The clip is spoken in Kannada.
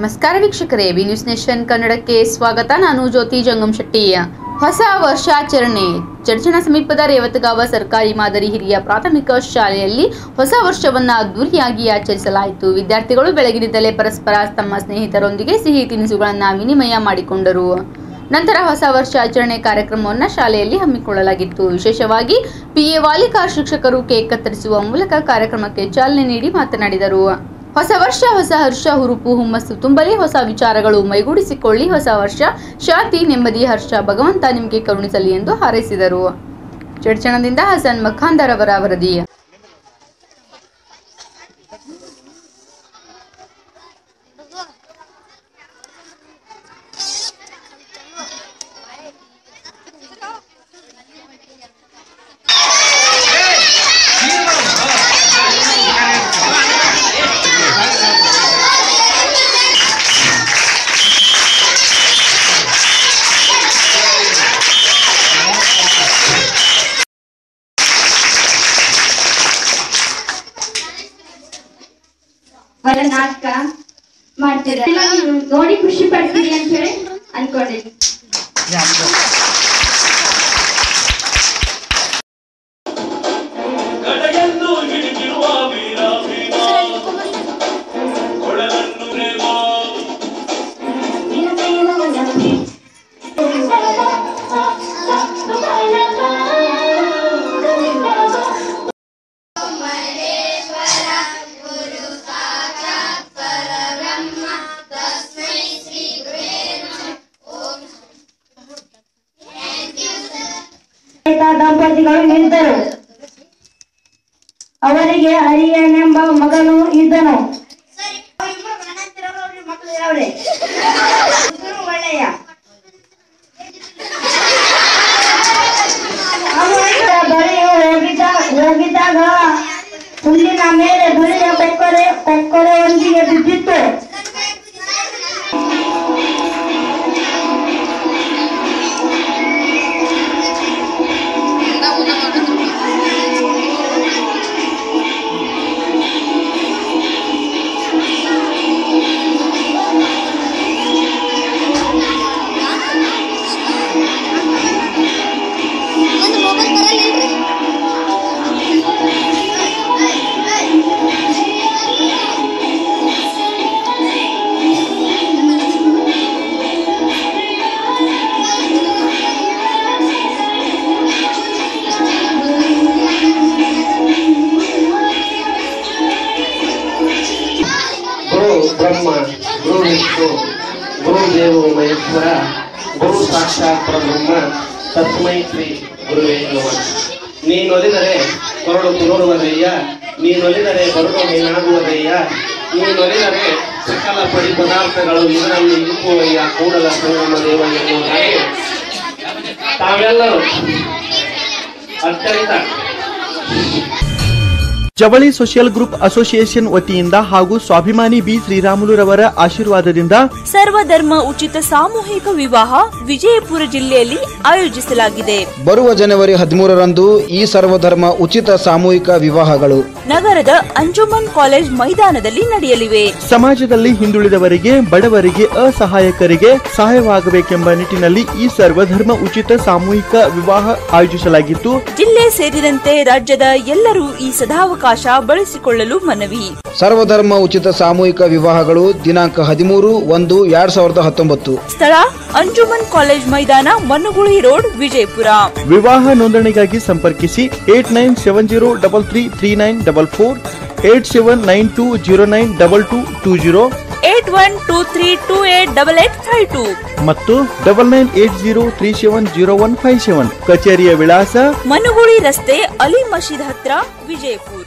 ನಮಸ್ಕಾರ ವೀಕ್ಷಕರೇ, ಬಿ ನ್ಯೂಸ್ ನೇಷನ್ ಕನ್ನಡಕ್ಕೆ ಸ್ವಾಗತ. ನಾನು ಜ್ಯೋತಿ ಜಂಗಮ್ ಶೆಟ್ಟಿ. ಹೊಸ ವರ್ಷಾಚರಣೆ. ಚರ್ಚಣ ಸಮೀಪದ ರೇವತಗಾವ ಸರ್ಕಾರಿ ಮಾದರಿ ಹಿರಿಯ ಪ್ರಾಥಮಿಕ ಶಾಲೆಯಲ್ಲಿ ಹೊಸ ವರ್ಷವನ್ನು ಅದ್ದೂರಿಯಾಗಿ ಆಚರಿಸಲಾಯಿತು. ವಿದ್ಯಾರ್ಥಿಗಳು ಬೆಳಗಿನಿಂದಲೇ ಪರಸ್ಪರ ತಮ್ಮ ಸ್ನೇಹಿತರೊಂದಿಗೆ ಸಿಹಿ ತಿನಿಸುಗಳನ್ನು ವಿನಿಮಯ ಮಾಡಿಕೊಂಡರು. ನಂತರ ಹೊಸ ವರ್ಷಾಚರಣೆ ಕಾರ್ಯಕ್ರಮವನ್ನು ಶಾಲೆಯಲ್ಲಿ ಹಮ್ಮಿಕೊಳ್ಳಲಾಗಿತ್ತು. ವಿಶೇಷವಾಗಿ ಪಿಎ ವಾಲಿಕಾ ಶಿಕ್ಷಕರು ಕೇಕ್ ಕತ್ತರಿಸುವ ಮೂಲಕ ಕಾರ್ಯಕ್ರಮಕ್ಕೆ ಚಾಲನೆ ನೀಡಿ ಮಾತನಾಡಿದರು. ಹೊಸ ವರ್ಷ, ಹೊಸ ಹರ್ಷ, ಹುರುಪು, ಹುಮ್ಮಸ್ಸು ತುಂಬಲಿ ಹೊಸ ವಿಚಾರಗಳು ಮೈಗೂಡಿಸಿಕೊಳ್ಳಿ. ಹೊಸ ವರ್ಷ, ಶಾಂತಿ, ನೆಮ್ಮದಿ, ಹರ್ಷ, ಭಗವಂತ ನಿಮಗೆ ಕರುಣಿಸಲಿ ಎಂದು ಹಾರೈಸಿದರು. ಚಡ್ಚಣದಿಂದ ಹಸನ್ ಮಖಾಂದರ್ ಅವರ ವರದಿ. ನಾಟಕ ಮಾಡ್ತಿದ್ದಾರೆ ನೋಡಿ ಖುಷಿ ಪಡ್ತೀರಿ ಅಂತ ಹೇಳಿ ಅನ್ಕೊಂಡಿದ್ದೀನಿ ದಂಪತಿಗಳು ನಿಂತರು ಅವರಿಗೆ ಹರಿಯನೆಂಬ ಮಗನು ಇದ್ದನು. ಹೋಗಿದ್ದಾಗ ಹುಲ್ಲಿನ ಮೇಲೆ ಬಿಳಿಯ ಪೆಕ್ಕೊರೆ ಪೆಕ್ಕರೆಯೊಂದಿಗೆ ಬಿದ್ದಿತ್ತು. ಬ್ರಹ್ಮ, ಗುರು ವಿಷ್ಣು, ಗುರು ದೇವೋ ಮಹೇಶ್ವರ, ಗುರು ಸಾಕ್ಷಾತ್ ಪರಬ್ರಹ್ಮ, ತತ್ಮೈತ್ರಿ ಗುರುವೇ ನಮಃ. ನೀನೊಲಿದರೆ ಕೊರಡು ತುರುಳುವುದಯ್ಯ ನೀನೊಲಿದರೆ ಬರುಡು ಮೀನಾಗುವುದಯ್ಯ ನೀನೊಲಿದರೆ ಸಕಲ ಪಡಿ ಪದಾರ್ಥಗಳು ಇದರಲ್ಲಿ ಇಂಪುವಯ್ಯ ಕೂಡಲ ಸಂಗಮ ದೇವ ಎನ್ನುವುದಾಗಿ ತಾವೆಲ್ಲರೂ ಅತ್ಯಂತ ಜವಳಿ ಸೋಷಿಯಲ್ ಗ್ರೂಪ್ ಅಸೋಸಿಯೇಷನ್ ವತಿಯಿಂದ ಹಾಗೂ ಸ್ವಾಭಿಮಾನಿ ಬಿ ಶ್ರೀರಾಮುಲುರವರ ಆಶೀರ್ವಾದದಿಂದ ಸರ್ವಧರ್ಮ ಉಚಿತ ಸಾಮೂಹಿಕ ವಿವಾಹ ವಿಜಯಪುರ ಜಿಲ್ಲೆಯಲ್ಲಿ ಆಯೋಜಿಸಲಾಗಿದೆ. ಬರುವ ಜನವರಿ ಹದಿಮೂರರಂದು ಈ ಸರ್ವಧರ್ಮ ಉಚಿತ ಸಾಮೂಹಿಕ ವಿವಾಹಗಳು ನಗರದ ಅಂಜುಮನ್ ಕಾಲೇಜ್ ಮೈದಾನದಲ್ಲಿ ನಡೆಯಲಿವೆ. ಸಮಾಜದಲ್ಲಿ ಹಿಂದುಳಿದವರಿಗೆ ಬಡವರಿಗೆ ಅಸಹಾಯಕರಿಗೆ ಸಹಾಯವಾಗಬೇಕೆಂಬ ನಿಟ್ಟಿನಲ್ಲಿ ಈ ಸರ್ವಧರ್ಮ ಉಚಿತ ಸಾಮೂಹಿಕ ವಿವಾಹ ಆಯೋಜಿಸಲಾಗಿತ್ತು. ಜಿಲ್ಲೆ ಸೇರಿದಂತೆ ರಾಜ್ಯದ ಎಲ್ಲರೂ ಈ ಸದಾವಕಾಶ ಬಳಸಿಕೊಳ್ಳಲು ಮನವಿ. ಸರ್ವಧರ್ಮ ಉಚಿತ ಸಾಮೂಹಿಕ ವಿವಾಹಗಳು ದಿನಾಂಕ ಹದಿಮೂರು ಒಂದು ಎರಡ್ ಸಾವಿರದ ಹತ್ತೊಂಬತ್ತು. ಸ್ಥಳ ಅಂಜುಮನ್ ಕಾಲೇಜ್ ಮೈದಾನ ಮನ್ನುಗುಳಿ ರೋಡ್ ವಿಜಯಪುರ. ವಿವಾಹ ನೋಂದಣಿಗಾಗಿ ಸಂಪರ್ಕಿಸಿ eight nine seven zero double three three nine double four eight seven nine two zero nine double two two zero. Eight one two three two eight double eight five two. ಮತ್ತು double nine eight zero three seven zero one five seven ಕಚೇರಿಯ ವಿಳಾಸ ಮನುಗುಳಿ ರಸ್ತೆ ಅಲಿ ಮಸೀದ್ ಹತ್ರ ವಿಜಯಪುರ.